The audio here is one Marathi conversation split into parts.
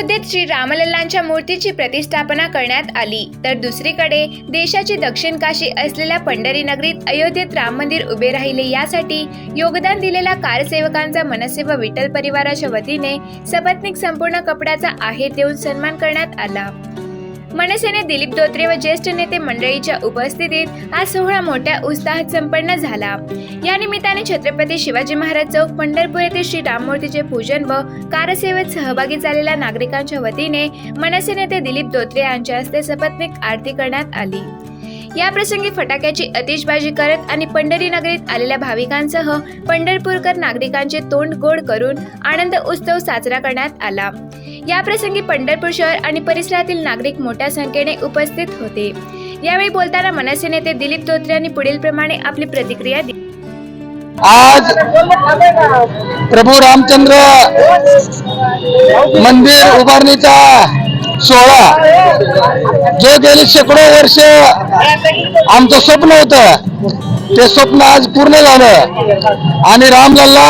अयोध्येत श्री रामलल्लांच्या मूर्तीची प्रतिष्ठापना करण्यात आली. तर दुसरीकडे देशाची दक्षिण काशी असलेल्या पंढरी नगरीत अयोध्येत राम मंदिर उभे राहिले यासाठी योगदान दिलेल्या कारसेवकांचा मनसे व विठ्ठल परिवाराच्या वतीने सपत्निक संपूर्ण कपड्याचा आहेर देऊन सन्मान करण्यात आला. मनसेने दिलीप धोत्रे व ज्येष्ठ नेते मंडळीच्या उपस्थितीत हा सोहळा मोठ्या उत्साहात संपन्न झाला. या निमित्ताने छत्रपती शिवाजी महाराज चौक पंढरपूर येथे श्री राममूर्तीचे पूजन व कारसेवेत सहभागी झालेल्या नागरिकांच्या वतीने मनसे नेते दिलीप धोत्रे यांच्या हस्ते सपत्नीक आरती करण्यात आली. या प्रसंगी फटाक्याची अतिशबाजी करत आणि पंढरी नगरीत आलेल्या भाविकांसह पंढरपूरकर नागरिकांचे तोंड गोड करून आनंद उत्सव साजरा करण्यात आला. याप्रसंगी पंढरपूर शहर आणि परिसरातील नागरिक मोठ्या संख्येने उपस्थित होते. यावेळी बोलताना मनसे नेते दिलीप धोत्रे यांनी पुढील प्रमाणे आपली प्रतिक्रिया दिली. आज प्रभू रामचंद्र मंदिर उभारणीचा सोहळा जो गेली शेकडो वर्ष आमचं स्वप्न होत. ते स्वप्न आज पूर्ण झालं. आणि रामलल्ला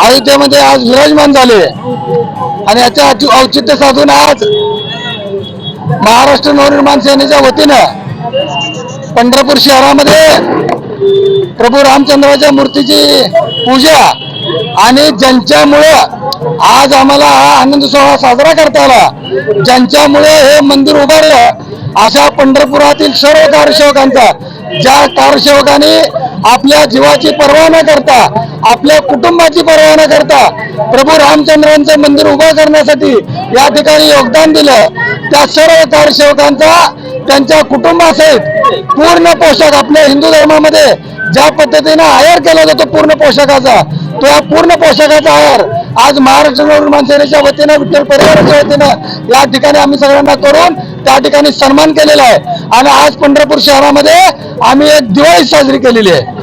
अयोध्येमध्ये आज विराजमान झाले. आणि याच्या औचित्य साधून आज महाराष्ट्र नवनिर्माण सेनेच्या वतीनं पंढरपूर शहरामध्ये प्रभू रामचंद्राच्या मूर्तीची पूजा आणि ज्यांच्यामुळं आज आम्हाला हा आनंद सोहळा साजरा करता आला ज्यांच्यामुळे हे मंदिर उभारलं अशा पंढरपुरातील सर्व कारसेवकांचा ज्या कारसेवकांनी आपल्या जीवाची पर्वा न करता आपल्या कुटुंबाची पर्वा न करता प्रभू रामचंद्रांचं मंदिर उभं करण्यासाठी या ठिकाणी योगदान दिलं. त्या सर्व कारसेवकांचा त्यांच्या कुटुंबासहित पूर्ण पोशाख आपल्या हिंदू धर्मामध्ये ज्या पद्धतीने आयर केला जातो पूर्ण पोशाखाचा तो या पूर्ण पोशाखाचा आयर आज महाराष्ट्र नवनिर्माण सेनेच्या वतीनं विठ्ठल परिवाराच्या वतीनं या ठिकाणी आम्ही सगळ्यांना करून त्या ठिकाणी सन्मान केलेला आहे. आणि आज पंढरपूर शहरामध्ये आम्ही एक दिवाळी साजरी केलेली आहे.